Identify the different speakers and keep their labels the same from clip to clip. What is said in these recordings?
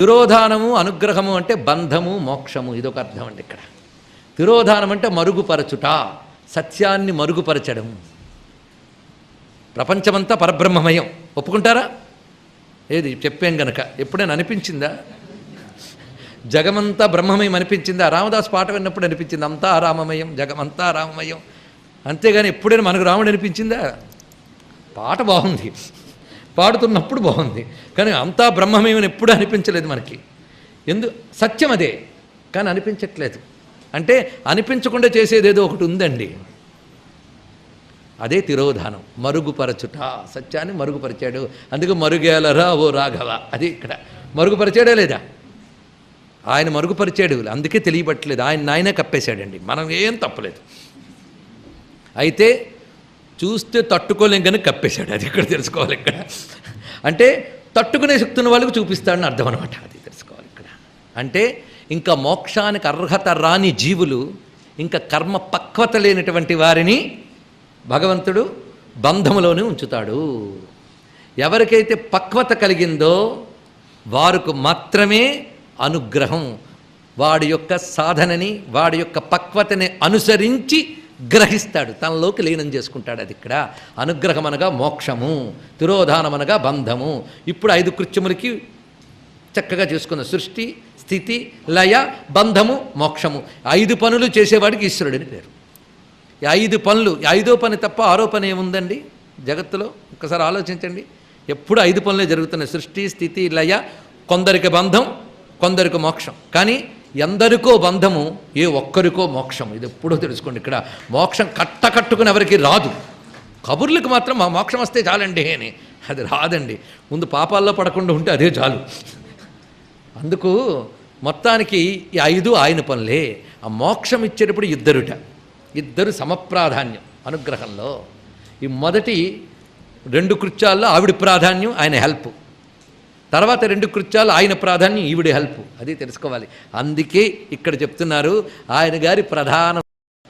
Speaker 1: తిరోధానము అనుగ్రహము అంటే బంధము మోక్షము. ఇదొక అర్థం అండి ఇక్కడ. తిరోధానం అంటే మరుగుపరచుట సత్యాన్ని మరుగుపరచడం. ప్రపంచమంతా పరబ్రహ్మమయం. ఒప్పుకుంటారా? ఏది? చెప్పాం గనక. ఎప్పుడైనా అనిపించిందా? జగమంతా బ్రహ్మమయం అనిపించిందా? రామదాస్ పాట విన్నప్పుడు అనిపించింది అంతా రామమయం జగమంతా రామమయం. అంతేగాని ఎప్పుడైనా మనకు రాముడు అనిపించిందా? పాట బాగుంది. పాడుతున్నప్పుడు బాగుంది. కానీ అంతా బ్రహ్మమేమని ఎప్పుడూ అనిపించలేదు మనకి. ఎందు సత్యం అదే కానీ అనిపించట్లేదు. అంటే అనిపించకుండా చేసేదేదో ఒకటి ఉందండి. అదే తిరోధానం. మరుగుపరచుట. సత్యాన్ని మరుగుపరిచాడు. అందుకే మరుగేలరా ఓ రాఘవ. అది ఇక్కడ. మరుగుపరిచాడా లేదా? ఆయన మరుగుపరిచాడు. అందుకే తెలియబట్టలేదు. ఆయన నాయనే కప్పేశాడండి. మనం ఏం తప్పలేదు. అయితే చూస్తే తట్టుకోలేం కానీ కప్పేశాడు. అది ఇక్కడ తెలుసుకోవాలి ఇక్కడ? అంటే తట్టుకునే శక్తి ఉన్న వాళ్ళకి చూపిస్తాడని అర్థం అనమాట అది తెలుసుకోవాలి ఇక్కడ. అంటే ఇంకా మోక్షానికి అర్హత రాని జీవులు ఇంకా కర్మ పక్వత లేనటువంటి వారిని భగవంతుడు బంధములోనే ఉంచుతాడు. ఎవరికైతే పక్వత కలిగిందో వారికి మాత్రమే అనుగ్రహం. వాడి యొక్క సాధనని వాడి యొక్క పక్వతని అనుసరించి గ్రహిస్తాడు. తనలోకి లీనం చేసుకుంటాడు అది ఇక్కడ. అనుగ్రహం అనగా మోక్షము తిరోధానం అనగా బంధము. ఇప్పుడు ఐదు కృత్యములకి చక్కగా చేసుకున్న సృష్టి స్థితి లయ బంధము మోక్షము. ఐదు పనులు చేసేవాడికి ఈశ్వరుడని పేరు. ఐదు పనులు ఐదో పని తప్ప ఆరో పని ఏముందండి జగత్తులో? ఒకసారి ఆలోచించండి. ఎప్పుడు ఐదు పనులే జరుగుతున్నాయి. సృష్టి స్థితి లయ కొందరికి బంధం కొందరికి మోక్షం. కానీ ఎందరికో బంధము ఏ ఒక్కరికో మోక్షం ఇది ఎప్పుడో తెలుసుకోండి ఇక్కడ. మోక్షం కట్ట కట్టుకుని ఎవరికి రాదు. కబుర్లకు మాత్రం మా మోక్షం వస్తే చాలండి అని. అది రాదండి. ముందు పాపాల్లో పడకుండా ఉంటే అదే చాలు. అందుకు మొత్తానికి ఈ ఐదు ఆయన పనులే. ఆ మోక్షం ఇచ్చేటప్పుడు ఇద్దరుట. ఇద్దరు సమప్రాధాన్యం అనుగ్రహంలో. ఈ మొదటి రెండు కృత్యాల్లో ఆవిడ ప్రాధాన్యం ఆయన హెల్ప్. తర్వాత రెండు కృత్యాలు ఆయన ప్రాధాన్యం ఈవిడి హెల్ప్ అది తెలుసుకోవాలి. అందుకే ఇక్కడ చెప్తున్నారు ఆయన గారి ప్రధాన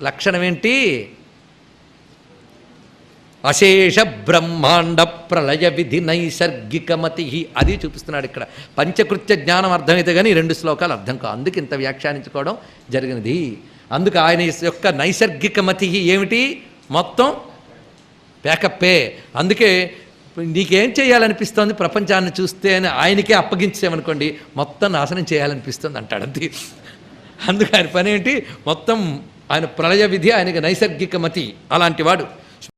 Speaker 1: లక్షణం ఏంటి? అశేష బ్రహ్మాండ ప్రళయ విధి నైసర్గికమతి అది చూపిస్తున్నాడు ఇక్కడ. పంచకృత్య జ్ఞానం అర్థమైతే కానీ రెండు శ్లోకాలు అర్థం కావు. అందుకు ఇంత వ్యాఖ్యానించుకోవడం జరిగినది. అందుకు ఆయన యొక్క నైసర్గికమతి ఏమిటి? మొత్తం ప్యాకప్పే అందుకే నీకేం చేయాలనిపిస్తోంది ప్రపంచాన్ని చూస్తే అని ఆయనకే అప్పగించామనుకోండి మొత్తం నాశనం చేయాలనిపిస్తుంది అంటాడు అంతే. అందుకు ఆయన పని ఏంటి? మొత్తం ఆయన ప్రళయ విధి ఆయనకి నైసర్గిక మతి అలాంటి వాడు.